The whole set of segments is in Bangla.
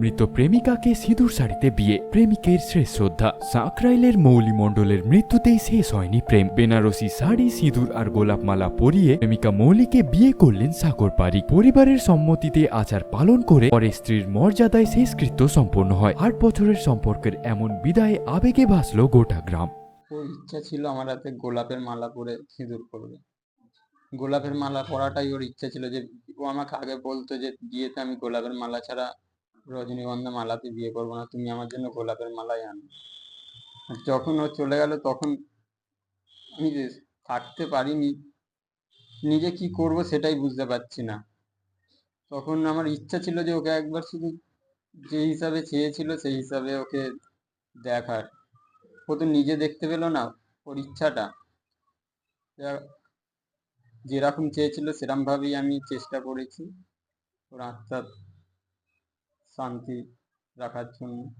মৃত প্রেমিকাকে সিঁদুর শাড়িতে বিয়ে, প্রেমিকের শেষ শ্রদ্ধা। সাঁকরাইলের মৌলি মণ্ডলের মৃত্যুতেই শেষ হয়নি প্রেম। বেনারসি শাড়ি, সিঁদুর আর গোলাপ মালা পরিয়ে প্রেমিকা মৌলিকে বিয়ে করলেন সাগর পারিক পরিবারের সম্মতিতে আচার পালন করে পরে স্ত্রীর মর্যাদায় শেষকৃত্য সম্পন্ন হয়। আট বছরের সম্পর্কের এমন বিদায়ে আবেগে ভাসল গোটা গ্রাম। ওর ইচ্ছা ছিল আমার হাতে গোলাপের মালা পরে সিঁদুর করবে গোলাপের মালা পরাটাই ওর ইচ্ছা ছিল যে ও আমাকে আগে বলতো যে বিয়েতে আমি গোলাপের মালা ছাড়া রজনীগন্ধা মালাতে বিয়ে করব না, তুমি আমার জন্য গোলাপের মালাই আনো। যখন ও চলে গেল, তখন আমি যে থাকতে পারিনি, নিজে কি করব সেটাই বুঝতে পারছি না। তখন আমার ইচ্ছা ছিল যে ওকে একবার শুধু যে হিসাবে চেয়েছিল, সেই হিসাবে ওকে দেখার। ও তো নিজে দেখতে পেল না, ওর ইচ্ছাটা। যেরকম চেয়েছিল সেরকম ভাবেই আমি চেষ্টা করেছি। ওর আত্মার শান্তি রাখার জন্য।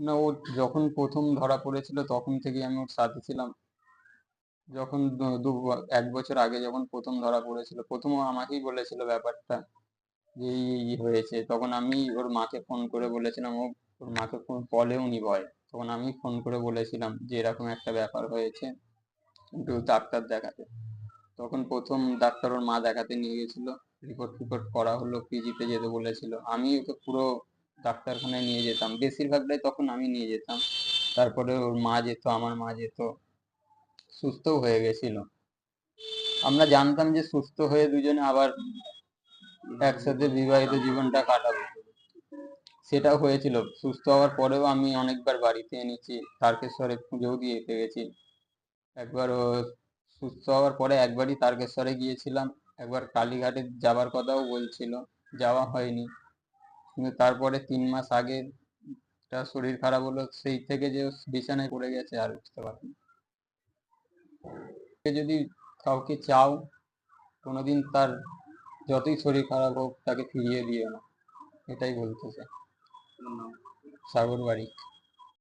না, ও যখন প্রথম ধরা পড়েছিল, তখন থেকেই আমি ওর সাথে ছিলাম। যখন দু- এক বছর আগে যখন প্রথম ধরা পড়েছিল, প্রথম আমাকেই বলেছিল ব্যাপারটা যে, এই এই হয়েছে। তখন আমি ওর মাকে ফোন করে বলেছিলাম, ও, ওর মাকে ফোন বলেও নি ভয়। তখন আমি ফোন করে বলেছিলাম যে, এরকম একটা ব্যাপার হয়েছে, একটু ডাক্তার দেখাতে। তখন প্রথম ডাক্তার ওর মা দেখাতে নিয়ে গেছিল। রিপোর্ট ফিপোর্ট করা হলো পিজিতে যেতে বলেছিল আমি ওকে পুরো ডাক্তারখানায় নিয়ে যেতাম। বেশিরভাগটাই তখন আমি নিয়ে যেতাম। তারপরে ওর মা যেত, আমার মা যেত সুস্থও হয়ে গেছিল। আমরা জানতাম যে সুস্থ হয়ে দুজনে আবার একসাথে বিবাহিত জীবনটা কাটাবো। সেটাও হয়েছিল। সুস্থ হওয়ার পরেও আমি অনেকবার বাড়িতে এনেছি, তারকেশ্বরে পুজোও দিয়ে গেছি একবার ও সুস্থ হওয়ার পরে একবারই তারকেশ্বরে গিয়েছিলাম। একবার কালীঘাটে যাবার কথাও বলছিল, যাওয়া হয়নি। কিন্তু তারপরে তিন মাস আগে তার শরীর খারাপ হলো, সেই থেকে যে বিছানায় পড়ে গেছে, আর বুঝতে পারিনি। যদি কাউকে চাও, কোনোদিন তার যতই শরীর খারাপ হোক, তাকে ফিরিয়ে দিও না। এটাই বলতে চাই। সাগর বাড়ি